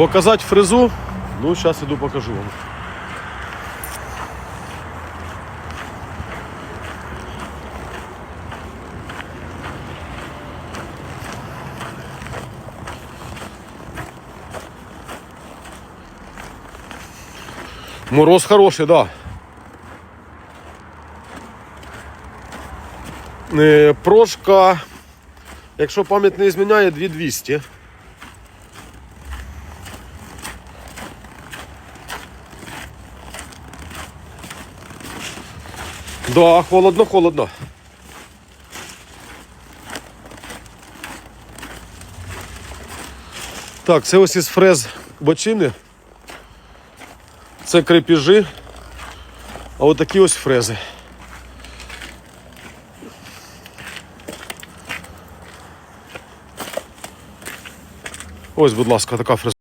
Показати фрезу. Ну, зараз іду покажу вам. Мороз хороший, да. Е, Прошка, якщо пам'ять не зміняє, 2200. Да, холодно, холодно. Так, це ось із фрез бочини. Це крепіжі. А от такі ось фрези. Ось, будь ласка, така фреза.